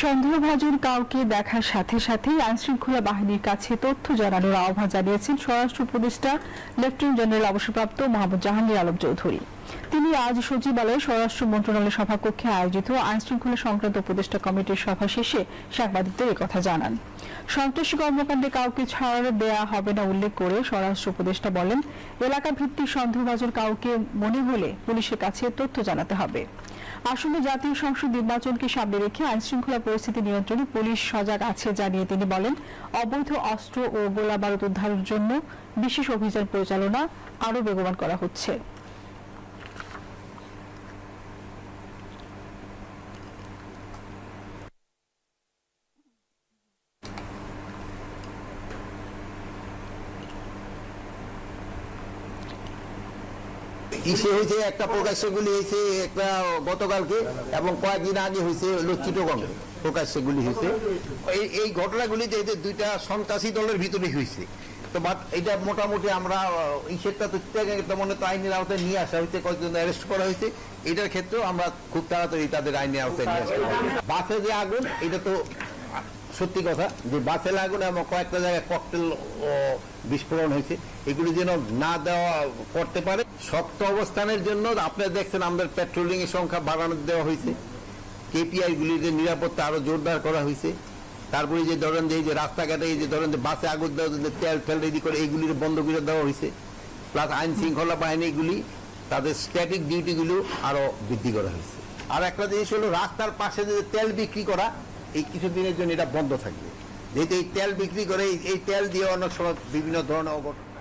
সন্দেহভাজন কাউকে দেখার সাথে সাথেই আইনশৃঙ্খলা বাহিনীর কাছে তথ্য জানানোর আহ্বান জানিয়েছেন স্বরাষ্ট্র উপদেষ্টা লেফটেন্যান্ট জেনারেল অবসরপ্রাপ্ত মোহাম্মদ জাহাঙ্গীর আলম চৌধুরী। তিনি আজ সচিবালয়ে স্বরাষ্ট্র মন্ত্রণালয় সভাকক্ষে আয়োজিত আইনশৃঙ্খলা সংক্রান্ত উপদেষ্টা কমিটির সভা শেষে সাংবাদিকদের একথা জানান। সন্ত্রাসী কর্মকাণ্ডে কাউকে ছাড় দেয়া হবে না উল্লেখ করে স্বরাষ্ট্র উপদেষ্টা বলেন এলাকা ভিত্তিক সন্দেহভাজন কাউকে মনে হলে পুলিশের কাছে তথ্য জানাতে হবে। আসন্ন জাতীয় সংসদ নির্বাচনকে সামনে রেখে আইনশৃঙ্খলা পরিস্থিতি নিয়ন্ত্রণে পুলিশ সজাগ আছে জানিয়ে তিনি বলেন, অবৈধ অস্ত্র ও গোলাবারুদ উদ্ধারের জন্য বিশেষ অভিযান পরিচালনা আরও বেগবান করা হচ্ছে। ইসে হয়েছে, একটা প্রকাশ্যগুলি হয়েছে, একটা গতকালকে এবং কয়েকদিন আগে হয়েছে চিটগঙ্গে প্রকাশ্যগুলি হয়েছে। এই এই ঘটনাগুলিতে এদের দুইটা সন্ত্রাসী দলের ভিতরে হয়েছে। তো বাট এটা মোটামুটি আমরা ইসেরটা তো মনে তো আইনের আওতায় নিয়ে আসা হয়েছে, কয়েকজন অ্যারেস্ট করা হয়েছে। এটার ক্ষেত্রেও আমরা খুব তাড়াতাড়ি তাদের আইনের আওতায় নিয়ে আসতে। বাসে যে আগুন, এটা তো সত্যি কথা, যে বাসে লাগুন এবং কয়েকটা জায়গায় ককটেল বিস্ফোরণ হয়েছে, এগুলি যেন না দেওয়া করতে পারে। শক্ত অবস্থানের জন্য আপনারা দেখছেন আমাদের পেট্রোলিং এর সংখ্যা বাড়ানো দেওয়া হয়েছে। কেপিআই গুলির যে নিরাপত্তা আরও জোরদার করা হয়েছে। তারপরে যে ধরেন যে এই যে রাস্তাঘাটে এই যে ধরেন যে বাসে আগুন দেওয়া তেল ফেল রেডি করে এইগুলির বন্ধ করে দেওয়া হয়েছে। প্লাস আইন শৃঙ্খলা বাহিনীগুলি, তাদের স্ট্যাটিক ডিউটিগুলো আরও বৃদ্ধি করা হয়েছে। আর একটা জিনিস হলো, রাস্তার পাশে যে তেল বিক্রি করা এই কিছুদিনের জন্য এটা বন্ধ থাকবে। যেহেতু এই তেল বিক্রি করে, এই- তেল দিয়ে অনেক সময় বিভিন্ন ধরনের অঘটন